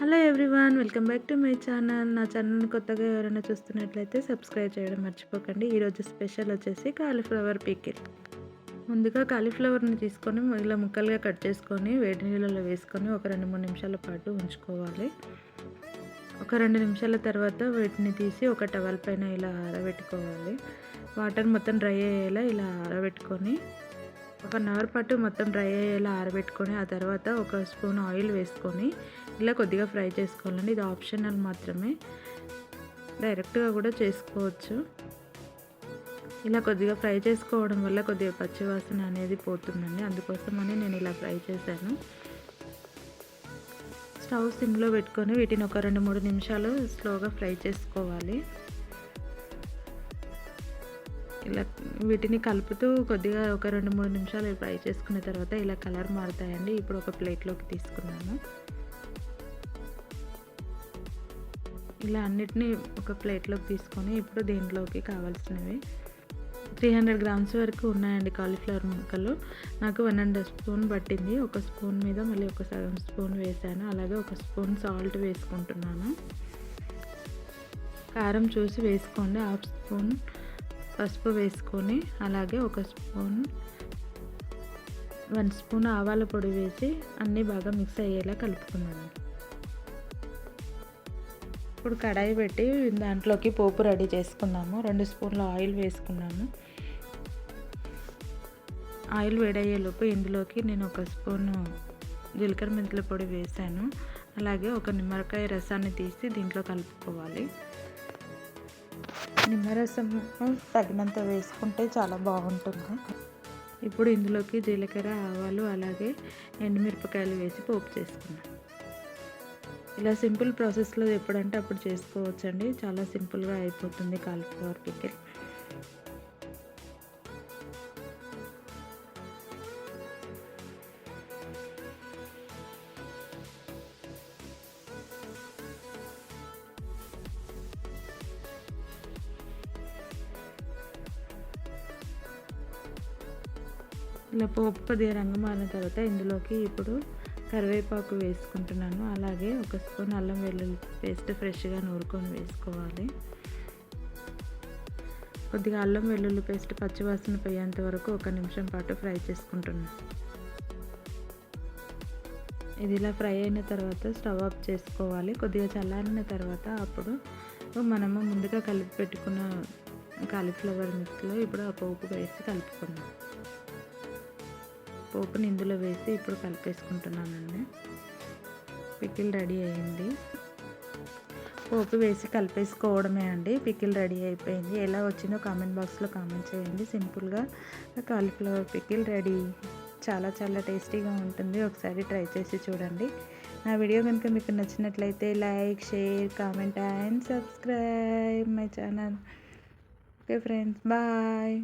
Hello everyone welcome back to my channel. నా channel కొత్తగా ఎవరైనా చూస్తున్నట్లయితే సబ్స్క్రైబ్ చేయడం మర్చిపోకండి. ఈరోజు స్పెషల్ వచ్చేసి కాలీఫ్లవర్ పీకిల్ ముందుగా కాలీఫ్లవర్ని తీసుకొని ఇలా ముక్కలుగా కట్ చేసుకొని వేడి నీళ్ళలో వేసుకొని ఒక రెండు మూడు నిమిషాల పాటు ఉంచుకోవాలి. ఒక రెండు నిమిషాల తర్వాత వీటిని తీసి ఒక టవల్ పైన ఇలా ఆరబెట్టుకోవాలి. వాటర్ మొత్తం డ్రై అయ్యేలా ఇలా ఆరబెట్టుకొని ఒక నవర్ అవర్ పాటు మొత్తం డ్రై అయ్యేలా ఆరబెట్టుకొని ఆ తర్వాత ఒక స్పూన్ ఆయిల్ వేసుకొని ఇలా కొద్దిగా ఫ్రై చేసుకోవాలండి. ఇది ఆప్షనల్ మాత్రమే. డైరెక్ట్గా కూడా చేసుకోవచ్చు. ఇలా కొద్దిగా ఫ్రై చేసుకోవడం వల్ల కొద్దిగా పచ్చివాసన అనేది పోతుందండి. అందుకోసమని నేను ఇలా ఫ్రై చేశాను. స్టవ్ సిమ్లో పెట్టుకొని వీటిని ఒక రెండు మూడు నిమిషాలు స్లోగా ఫ్రై చేసుకోవాలి. ఇలా వీటిని కలుపుతూ కొద్దిగా ఒక రెండు మూడు నిమిషాలు ఫ్రై చేసుకున్న తర్వాత ఇలా కలర్ మారుతాయండి. ఇప్పుడు ఒక ప్లేట్లోకి తీసుకున్నాను ఇలా అన్నిటినీ ఒక ప్లేట్లోకి తీసుకొని ఇప్పుడు దీంట్లోకి కావాల్సినవి. త్రీ హండ్రెడ్ గ్రామ్స్ వరకు ఉన్నాయండి కాలీఫ్లవర్ ముక్కలు. నాకు వన్ అండ్ స్పూన్ పట్టింది. ఒక స్పూన్ మీద మళ్ళీ ఒక సగం స్పూన్ వేసాను అలాగే ఒక స్పూన్ సాల్ట్ వేసుకుంటున్నాను. కారం చూసి వేసుకోండి. హాఫ్ స్పూన్ పసుపు వేసుకొని అలాగే ఒక స్పూన్ వన్ స్పూన్ ఆవాల పొడి వేసి అన్నీ బాగా మిక్స్ అయ్యేలా కలుపుకున్నాను. ఇప్పుడు కడాయి పెట్టి దాంట్లోకి పోపు రెడీ చేసుకున్నాము. రెండు స్పూన్ల ఆయిల్ వేసుకున్నాను. ఆయిల్ వేడయ్యేలోపు ఇందులోకి నేను ఒక స్పూను జీలకర్ర మెంతుల పొడి వేసాను. అలాగే ఒక నిమ్మకాయ రసాన్ని తీసి దీంట్లో కలుపుకోవాలి. నిమ్మరసం తగినంత వేసుకుంటే చాలా బాగుంటుంది. ఇప్పుడు ఇందులోకి జీలకర్ర ఆవాలు అలాగే ఎండుమిరపకాయలు వేసి పోపు చేసుకున్నాను ఇలా సింపుల్ ప్రాసెస్లో ఎప్పుడంటే అప్పుడు చేసుకోవచ్చండి. చాలా సింపుల్గా అయిపోతుంది కాలీఫ్లవర్ పికిల్ ఇలా పోపు కొద్దిగా రంగు మారిన తర్వాత ఇందులోకి ఇప్పుడు కరివేపాకు వేసుకుంటున్నాను. అలాగే ఒక స్పూన్ అల్లం వెల్లుల్లి పేస్ట్ ఫ్రెష్గా నూరుకొని వేసుకోవాలి. కొద్దిగా అల్లం వెల్లుల్లి పేస్ట్ పచ్చివాసన పోయేంత వరకు ఒక నిమిషం పాటు ఫ్రై చేసుకుంటున్నాను ఇది ఇలా ఫ్రై అయిన తర్వాత స్టవ్ ఆఫ్ చేసుకోవాలి. కొద్దిగా చల్లారిన తర్వాత అప్పుడు మనము ముందుగా కలిపి పెట్టుకున్న కాలీఫ్లవర్ మిక్స్లో ఇప్పుడు ఆ పోపు వేసి కలుపుకున్నాం పోపుని ఇందులో వేసి ఇప్పుడు కలిపేసుకుంటున్నానండి. పికిల్ రెడీ అయింది. పోపు వేసి కలిపేసుకోవడమే అండి. పికిల్ రెడీ అయిపోయింది. ఎలా వచ్చిందో కామెంట్ బాక్స్లో కామెంట్ చేయండి. సింపుల్గా కాలీఫ్లవర్ పికిల్ రెడీ. చాలా చాలా టేస్టీగా ఉంటుంది. ఒకసారి ట్రై చేసి చూడండి. నా వీడియో కనుక మీకు నచ్చినట్లయితే like share comment and subscribe my channel. Okay friends bye.